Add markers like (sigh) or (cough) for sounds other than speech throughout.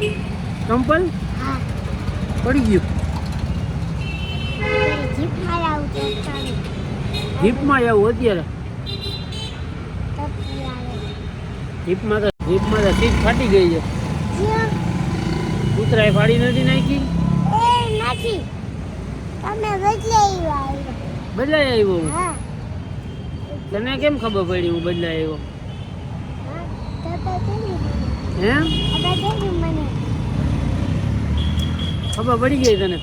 ચંપલ પડી ગયું. જીપમાં જવું અત્યારે. જીપમાં તો જીપમાં તો સીટ ફાટી ગઈ છે. કૂતરાએ ફાડી નથી નાખી? નથી. તમે બદલે આવ્યા બદલાઈ આવ્યો હું. તને કેમ ખબર પડી હું બદલાઈ આવ્યો? હા તમે કેવી હે તમે કેવી મને ખબર પડી ગઈ તને?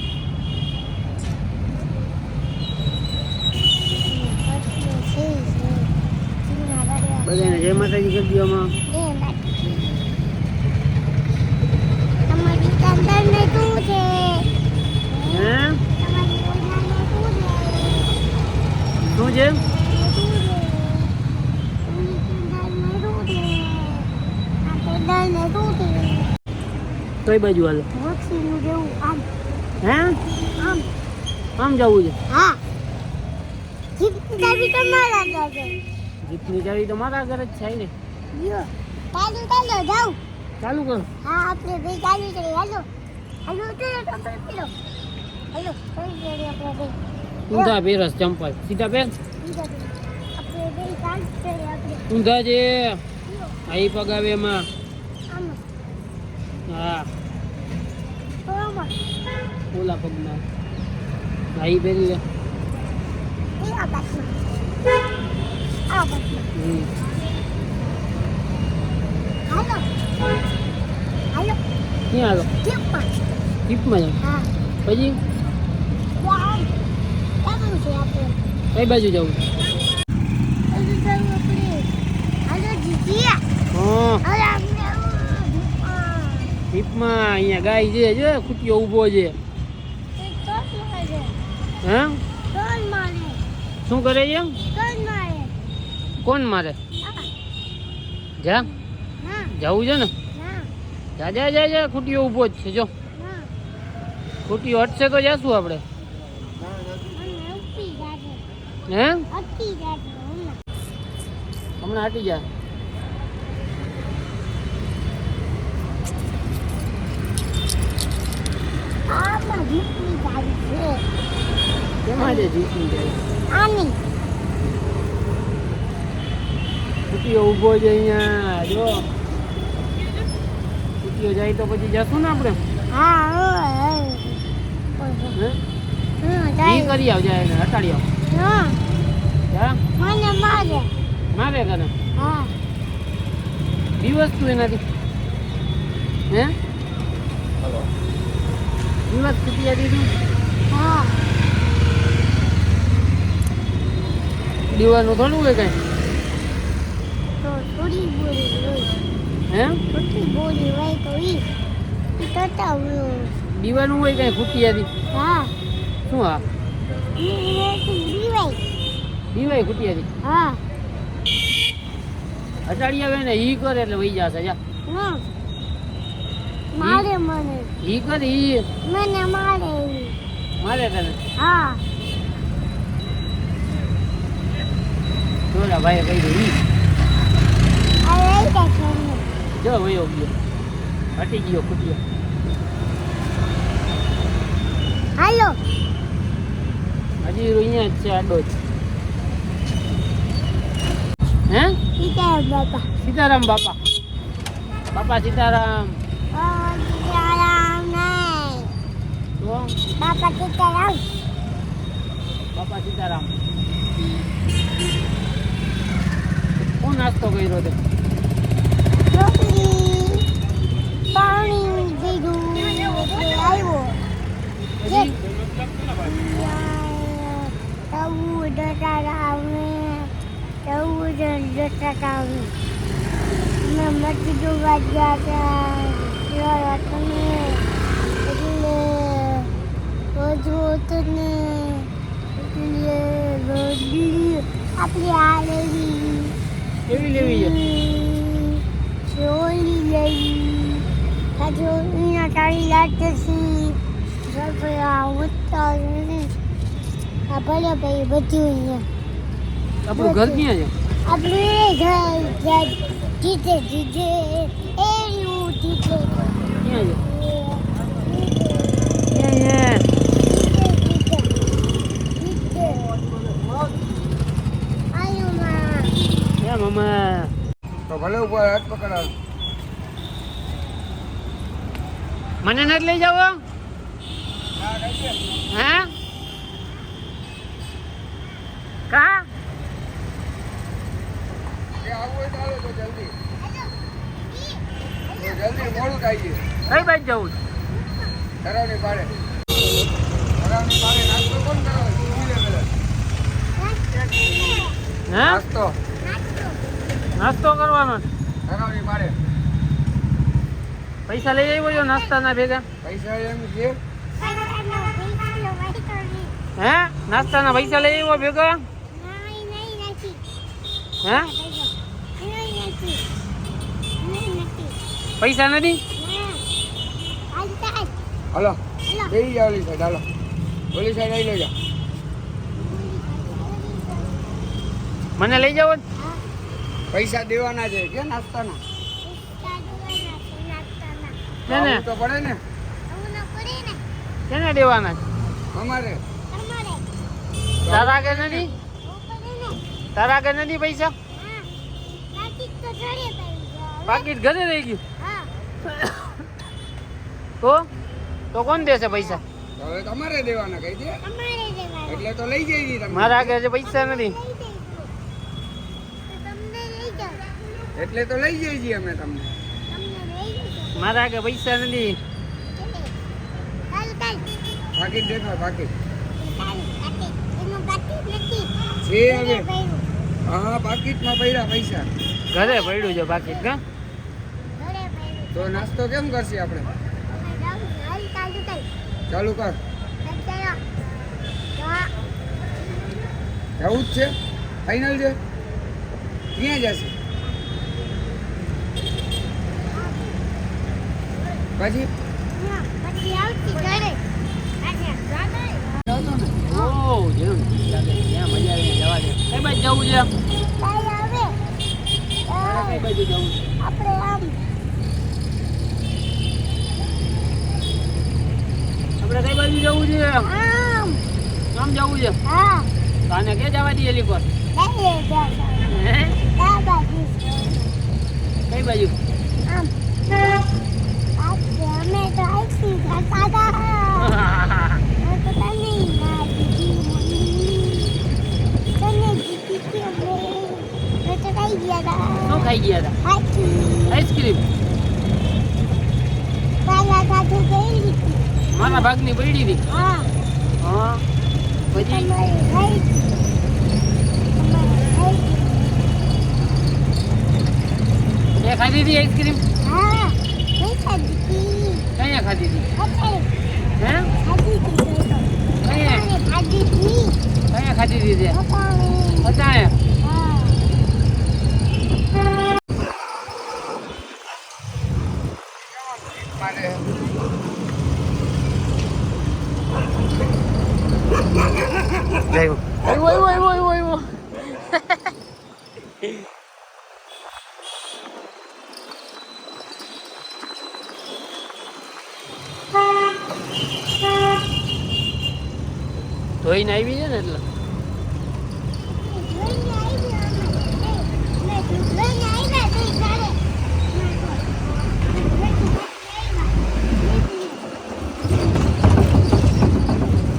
બધાને જય માતાજી કરી દો શું છે? કઈ બાજુ હાલો? હે? આમ આમ જવું છે. હા. જીપની ચાવી તમારા ઘરે. જીપની ચાવી તો મારા ઘરે જ છે ને. લ્યો ચાલુ ચાલો જાઉં ચાલુ કરો. હા આપણે બે ચાલુ છે. હાલો. હાલો તો ચંપલ પીરો હાલો કોઈ જઈએ આપણે બે. ઊંધા પહેરસ ચંપલ. સીધા પહેર. આપણે બે ચાલુ છે આપણે. ઊંધા જે. આઈ પગાવે માં એમાં હા. ઓલા પગમાં ભાઈ પહેરી લે ક્યાં હાલો જીપમાં જાવ પછી કઈ બાજુ જવું જીપમાં અહીંયા ગાય છે જો ખૂટ્યો ઊભો છે હે? શું કરે છે? કોણ મારે? આ જા. જવું છે ને? જા જા જા જા. ખૂટીઓ ઊભો જ છે જો. ખૂટીઓ હટશે તો જાશું આપણે? હે? હમણાં. હટી જાય આમાં જીપની ગાડી જાય આની. ખૂટીઓ ઊભો છે અહીંયા જો. ખૂટીઓ જાય તો પછી જશું ને આપણે? હા હા? કરી આવજે એને હટાડી આવ. હા. મને મારે. મારે તને? હા. દિવસ તું એનાથી. હે? દિવસ ખૂટી દીધું હા. દીવાનું થોડું હોય. કઈ દીવાનું હોય કઈ ખૂટિયાથી? હા. શું હા? દીવાય. ખૂટિયાથી? હા. આવે ને ઈ કરે એટલે વહી જશે જા. મારે મને. ઈ કરે ઈ. મને મારે. મારે તને હા. જોરા ભાઈ કહી દે જો વયો ગયો. હટી ગયો ખૂટ્યો હાલો. હજી અહીંયા જ છે આડો જ હે? સીતા બાપા. સીતારામ બાપા. બાપા સીતારામ. સીતારામ બાપા સીતારામ. બાપા સીતારામ શું નાસ્તો કર્યો તે રોટલી પાણી પીધું એટલે આવ્યો પછી તવું ડટાડા આવે તવું નાસ્તો આવે મેં મરચી જોવા ગયા હતા એટલે રોજ એટલે રોટલી આપણી આ લેવી કેવી લેવી છે. જોઈ લેવી જોઈને તારી લાગે છે. આપણે ભાઈ બધું છે આપણું ઘર ક્યાં છે? આપણું ઘર જીતે જીતે એનું જીતે ક્યાં છે? મને નથી લઈ જાવ થાય કઈ બાજુ જવું નાસ્તો નાસ્તો. નાસ્તો કરવાનો છે. પૈસા લઈ આવ્યો છો નાસ્તાના ભેગા? પૈસા એમ છે. હે? નાસ્તાના પૈસા લઈ આવ્યો ભેગા? હે? પૈસા નથી? હલો. બેસી જાઓ ઓલી સાઈડ હાલો. ઓલી સાઈડ આવી લેજો. મને લઈ જાવ પૈસા દેવાના છે કે નાસ્તાના? કેને તો પડે ને. કેને દેવાના? છે? અમારે. તારા કે નથી? તારા કે નથી પૈસા? પાકીટ ઘરે રહી ગયું? તો? તો કોણ દેશે પૈસા? હવે તમારે દેવાના કહી દે. એટલે તો લઈ જઈ મારા આગળ પૈસા નથી. એટલે તો લઈ જઈએ છીએ અમે તમને. મારા આગળ પૈસા નથી. પાકીટ દેખા પાકીટ છે હવે હા પાકીટમાં પડ્યા પૈસા. ઘરે પડ્યું છે પાકીટ કા? તો નાસ્તો કેમ કરશે આપણે? ચાલુ કર. જવું જ છે. ફાઇનલ છે. ક્યાં જશે? પછી ત્યાં મજા આવે જવા દે કઈ બાજુ? જવું છે કઈ બાજુ જવું છે આપણે આમ. આપણે કઈ બાજુ જવું છે આમ. આમ જવું છે હા કાને કે જવા હે બાબા કઈ બાજુ? આમ. શું ખાઈ ગયા હતા? આઈસ્ક્રીમ મારા ભાગની પડી હતી? હા. હા. પછી? તે ખાધી હતી આઈસ્ક્રીમ હા ખાધી હતી. કયા ખાધી હતી. કયા ખાધી હતી કયા ખાધી હતી તે અત્યારે અત્યારે હા મારે આવ્યો આવ્યો આવ્યો આવ્યો આવ્યો ધોઈને આવી છે ને એટલે લઈને આવી અમે લઈને આવ્યા તે ઘરે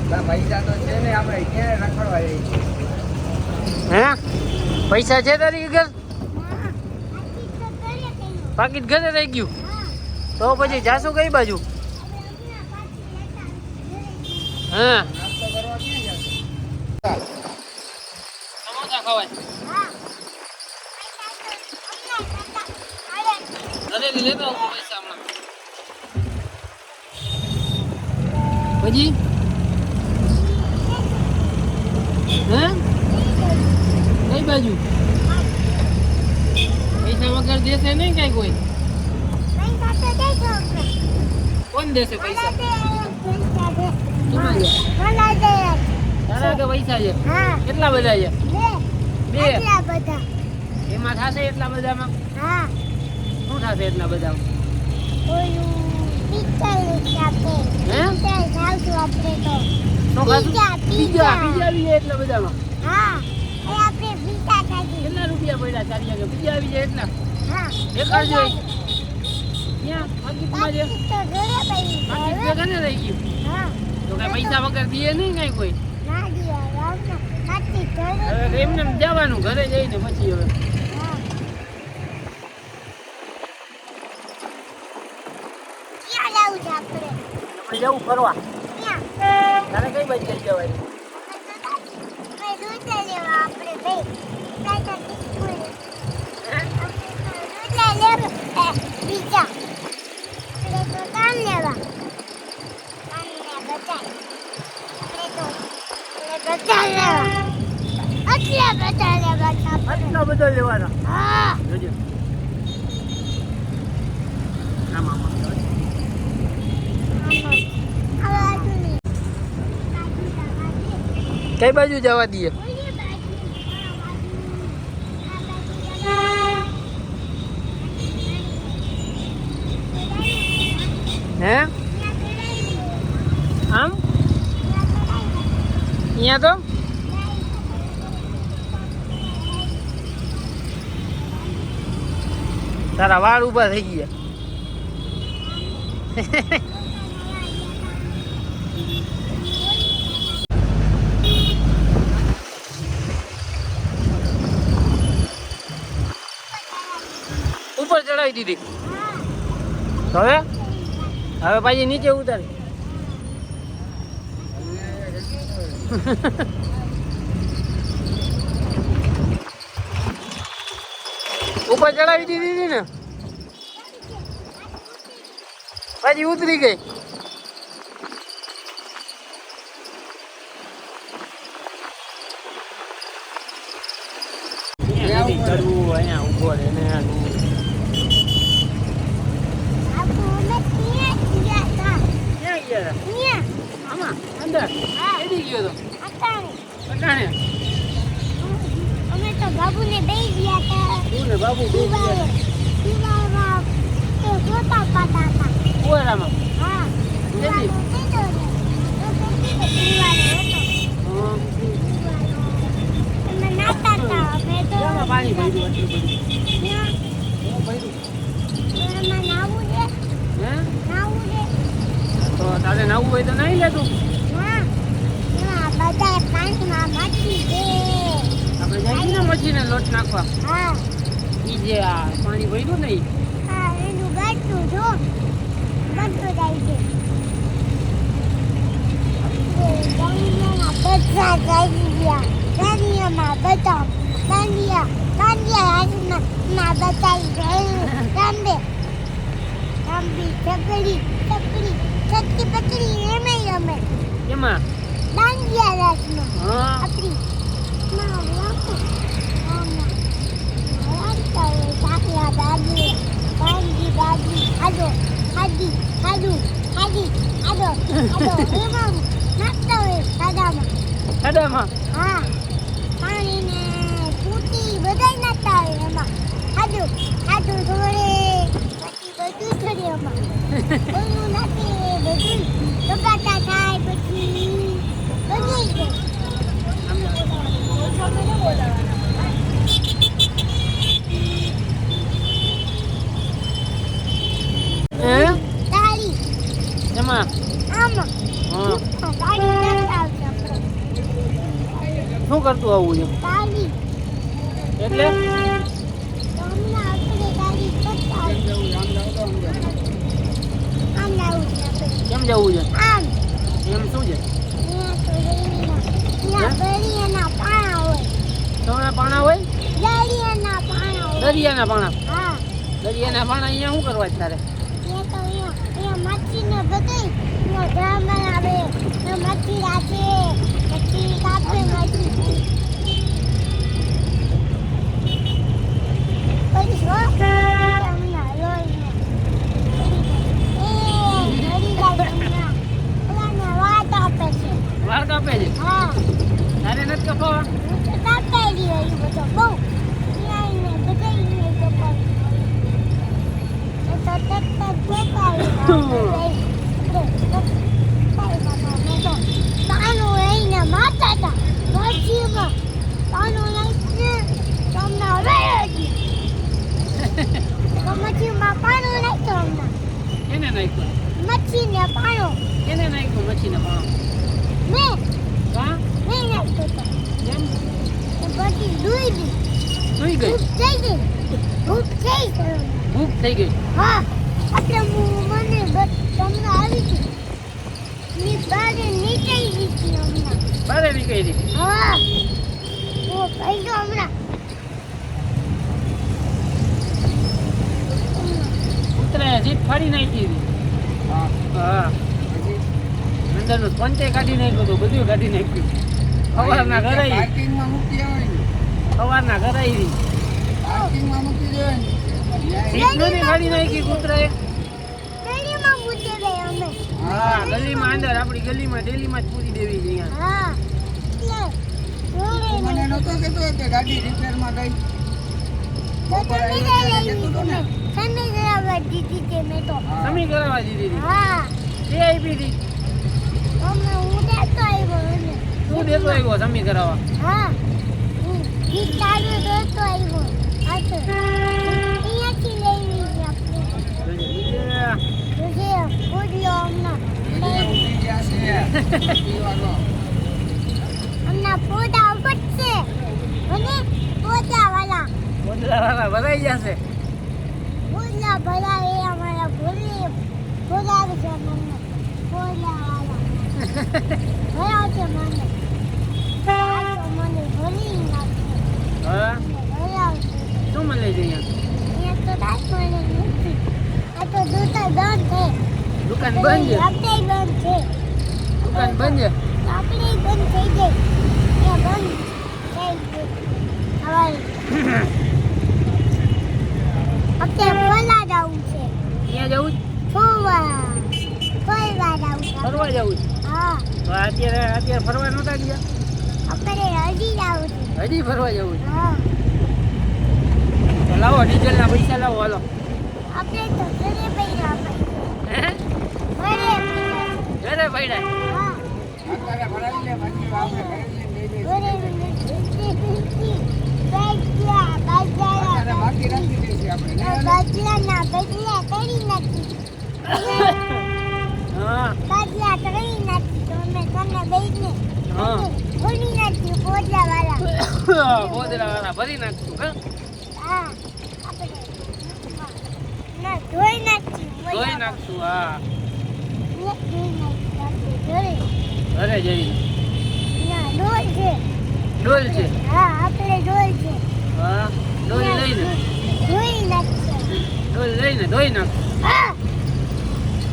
બા, પૈસા તો છે ને આપણે ક્યાં રખડવા જઈએ હે પૈસા છે તારી ઘર? પાકીટ ઘરે રહી ગયું? તો પછી જાશું કઈ બાજુ? હા. પછી? હે? કઈ બાજુ? પૈસા વગર દેશે નહીં કઈ કોઈ? કોણ દેશે પૈસા? તારા કે પૈસા છે? કેટલા બધા છે? બે. બે બધા એમાં થશે એટલા બધામાં? હા? શું થશે એટલા શું ખાશું જાય એટલા બધામાં? હા. ચાલી આવી જાય એટલા. હા. દેખાડજો. ક્યાં પાકીટમાં બાકી તો ઘરે પડી પાકીટ હવે ભેગા ને રહી ગયું. હા. તો કઈ પૈસા વગર દે નહીં કઈ કોઈ. ના હવે એમને એમ જવાનું ઘરે જઈને પછી હવે. જવું ફરવા. તારે કઈ બાજુ જઈ જવાય આપણે બે તાતા ટીસ્પૂન દૂધ લેવા એ બીજા આપણે તો કામ લેવા બચાય. આપણે તો આપણે બચાય લેવા. એટલે બચાય લેવા છે બધો લેવાનો? હા. જોજો. કઈ બાજુ જવા દઈએ ઓલી બાજુ આ બાજુ હે? આમ? અહીંયા તો? તારા વાળ ઊભા થઈ ગયા. ઉપર ચડાવી દીધી. હવે? હવે પાછી નીચે ઉતારી. ઉપર ચડાવી દીધી હતી ને? પાછી ઉતરી ગઈ. ચડવું અહીંયા ઊભો રહે ને આપણે ક્યાં ગયા હતા ક્યાં ગયા હતા? અહીંયા આમાં અંદર. એડી ગયો તો અટાણે અટાણે અમે તો બાબુને દઈ ગયા હતા તું બાબુ બે દિવાળે દિવાળમાં તો જોતા પાતા હતા કુવારામાં હા કેદી? દિવાળો દિવાળો હતો. દિવાળો પાણી ભર્યું આટલું બધું ત્યાં હું ભર્યું નાવું છે નાવું છે તો તારે નવું હોય તો નહીં લેતું આપણે જઈએ ને મચ્છીને લોટ નાખવા. હા. ઈ જે આ પાણી ભર્યું ને ઈ. જાય બતાવી ગયું રાંબે રાંબી ચકડી ચકડી ચકડી પકડી એમે અમે. એમાં? દાંડિયા રાસમાં હા. આપણી ખાડામાં. હા. પાણીને ફૂટી બધાય નાખતા હોય એમાં. હાડુ ધોળે. પછી બધું છોડે એમાં (laughs) ઓલું નાખે બધું બગાટા થાય પછી બગડી જાય હે તાળી એમાં આમાં હા તાળી નથી આવતી આપણે શું કરતું આવું છે તાળી એટલે? કેમ જવું છે? આમ. એમ શું છે? અહીંયા તો રેલીના અહીંયા દરિયાના પાણા હોય. તમારા પાણા હોય? દરિયાના પાણા દરિયાના પાણા? હા. દરિયાના પાણા અહીંયા શું કરવા છે તારે? બધાય અહીંયા બ્રાહ્મણ આવે માછી રાખે. પછી કાપે માછી પછી જો હમણાં લોહીને એ મરી જાય હમણાં ઓલાને વાત આપે છે વાળ કાપે છે હા તારે નથી કપાવા હું તો કાપેલી હોય એ બધો બહુ અહીંયા એને બધાયને કપાવી એ તો ટ્રેક્ટર ઠોકાવી તાનું રહીને મારતા હતા મરજીમાં તાનું રહીને તમને હવે હતી તો મરજીમાં પાનું નાખ્યો હમણાં નાખ્યો મચ્છીને પાણો કેને નાખ્યો મચ્છીને પાણો મેં હા મેં નાખ્યો તો કેમ એ પછી દૂઈ દી સુઈ ગઈ ભૂખ થઈ ગઈ ભૂખ થઈ ગઈ ભૂખ થઈ ગઈ હા એટલે હું મને બસ તમને આવી ગઈ ની બહાર નીકળી ગઈ હતી હમણાં બારે નીકળી હતી હા હું કહી દો હમણાં જીપ ફાડી નાખી હતી. હા. હા. અંદરનું પંચે કાઢી નાખ્યું હતું બધું કાઢી નાખ્યું. સવારના ઘરે પાર્કિંગમાં મૂકી ને સવારના ઘરે આવી. પાર્કિંગમાં મૂકી દેવાય ને ન્યાય. સીટ નહોતી કાઢી નાખી કૂતરાએ. હા ગલીમાં અંદર આપણી ગલીમાં ડેલીમાં જ પૂરી દેવી છે અહીંયા. હા. મને નહોતો કહેતો કે ગાડી રિપેરમાં ગઈ. બપોરે ને. કરાવવા દીધી છે મેં તો. હા. કરાવવા દીધી હા. તે આપી હતી? અમે હું દેતો આવ્યો તું દેતો આવ્યો સમી કરાવવા? હા. તારો દેતો આવ્યો. અહીંયાથી લઈ લીધી આપણે. હમણાં. બીજા ગયા છે. હમણાં પોતા પડશે અને પોતા વાળા વાળા ભરાઈ જશે પોતા ભલા એ અમારા ભોલે બોલાવે છે મને પોતા વાળા ભરાવશે મને મને ભૂલી નાખશે હા? શું મળે છે અહીંયા? તો દાંત મને નથી. આ તો દુકાન બંધ છે. દુકાન બંધ છે? આપણે બંધ છે. દુકાન બંધ છે? આપણે બંધ થઈ ગઈ. એ બંધ થઈ ગઈ. હવે (laughs) આપણે ફરવા જવું છે. અહીંયા જવું જ? ફરવા. ફરવા જવું ફરવા જવું છે. હા. તો અત્યારે અત્યારે ફરવા નહોતા ગયા? આપણે હજી જવું છે. હજી ફરવા જવું છે. હા. તો લાવો ડીઝલના પૈસા લાવો હાલો. આપણે તો ઘરે પૈસા હે? ઘરે પૈસા હા. અત્યારે ભરાવી લે આપણે ઘરે ઘરે અત્યારે બાકી રાખી આપણે. (coughs) ભરી નાખશું હા? ધોઈ નાખશું હા. જઈ ડોલ છે ડોલ છે હા આપણે ડોલ છે હા. ડોલ લઈને. ધોઈ નથી ડોલ લઈને નાખશું હા.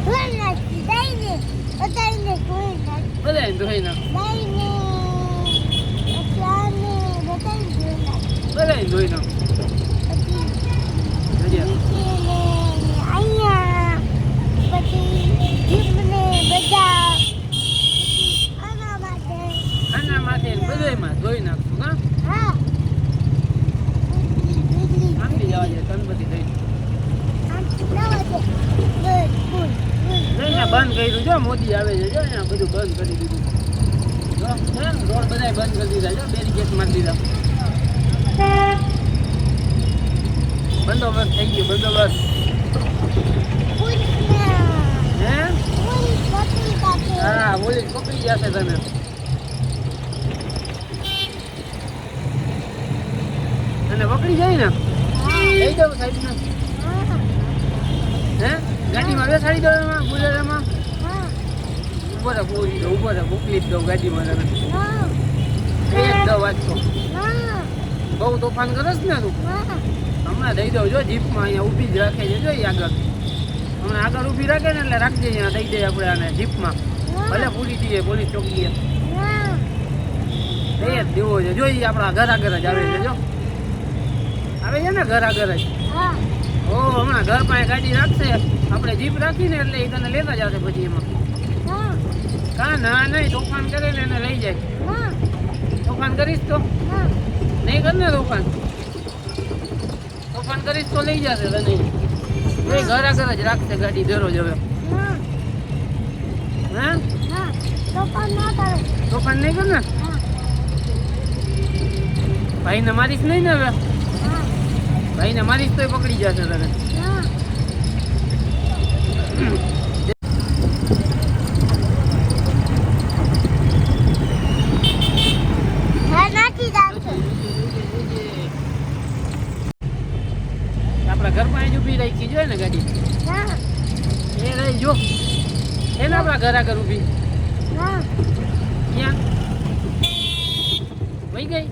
ધોઈ નથી દઈને બધાને ધોઈ નથી ભલે ધોઈ નાખશું દઈને ભલે ધોઈ નાખશું પછી જજે. નીચેને અહીંયા પછી જીભને બધા આના માટે આના માથે ને બધેયમાં ધોઈ નાખશું હા હા બીજલી આંબી જવા દે ગણપતિ થઈ આમ નવા છે ગુડ ગુડ અહીંયા બંધ કર્યું જો મોદી આવે છે જો અહીંયા બધું બંધ કરી દીધું જો છે ને, રોડ બધાય બંધ કરી દીધા જો બેરીકેટ મારી દીધા બંદોબસ્ત થઈ ગયો બંદોબસ્ત ગુડના હે ગુડ પકડી કાઢે હા બોલી પકડી જશે તને અને પકડી જાય ને. લઈ જાવ સાઈડ ને હા? ગાડીમાં બેસાડી દો એમાં હા ઊભો રહો બોલી દો ઊભો રહે મોકલી જ દઉં ગાડીમાં તને હા. દો હા. બહુ તોફાન કરસ ને તું? હમણાં દઈ દઉં જો જીપમાં અહીંયા ઊભી જ રાખે છે જો આગળ. હમણાં આગળ ઊભી રાખે ને એટલે રાખજે અહીંયા દઈ દઈએ આપણે આને જીપમાં. ભલે પૂરી દઈએ પોલીસ ચોકીએ. હા. દઈ જ દેવો છે. જોઈએ આપણા ઘર આગળ જ આવે છે જો. આવે છે ને ઘર આગળ જ. હા. ઓ હમણાં ઘર પાસે ગાડી રાખશે. આપણે જીપ રાખીને એટલે એ તને લેતા જશે પછી એમાં. હા. કા ના નહીં તોફાન કરે ને એને લઈ જાય. હા. તોફાન કરીશ તો? નહીં કર ને તોફાન? તોફાન કરીશ તો લઈ જશે તને એ ઘર આગળ જ રાખશે ગાડી દરરોજ હવે. હા. તોફાન નહીં કર ને ભાઈને મારીશ નહીં ને હવે? ભાઈને મારી તો પકડી જશે તને આપણા ઘરમાં જ ઊભી રાખી જોઈએ ને ગાડી. એ રહી, જો. એને આપણા ઘર આગળ ઊભી. ક્યાં? વહી ગઈ?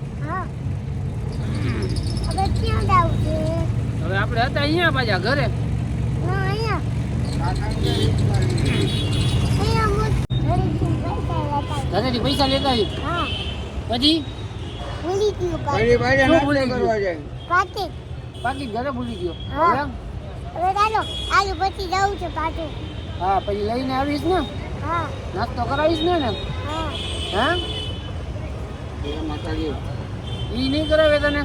હવે ક્યાં જાવું છે? હવે આપણે હતા અહીંયા પાછા ઘરે. હા અહીંયા. અહીંયા ઘરેથી પૈસા લેતા ઘરેથી આવી હા. પછી? ભૂલી ગયું ઘરે ભૂલી ગયું? કરવા જાય. બાકી ઘરે ભૂલી ગયો. હા. હવે? ચાલો આલુ પછી જવું છે પાછું. હા પછી લઈને આવીશ ને? હા. નાસ્તો કરાવીશ ને ને હા. હા? ઈ નહીં કરાવે તને?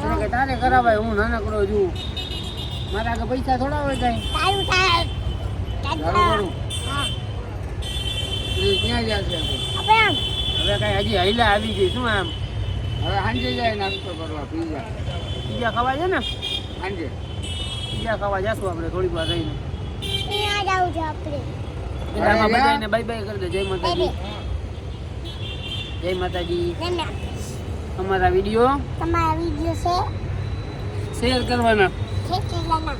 તને કે તારે કરાવાય હું નાનકડો છું. મારા આગળ પૈસા થોડા હોય કાંઈ? સારું સારું ક્યાં જશે હવે? કાંઈ હજી હૈલા આવી ગઈ શું આમ? હવે સાંજે જાય નાસ્તો કરવા પીઝા પીઝા ખાવા છે ને? સાંજે. પીઝા ખાવા જશું આપણે થોડીક વાર રહીને. જવું છે આપણે. બધાને બાય બાય કરી દે. જય માતાજી. જય માતાજી. અમારા વીડિયો? તમારા વીડિયો છે? શેર કરવાના. શેર કરવાના.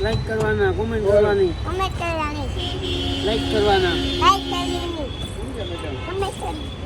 લાઈક કરવાના કોમેન્ટ કરવાની. કોમેન્ટ કરવાની. લાઈક કરવાના. લાઈક કરવાની. કોમેન્ટ કરવાની.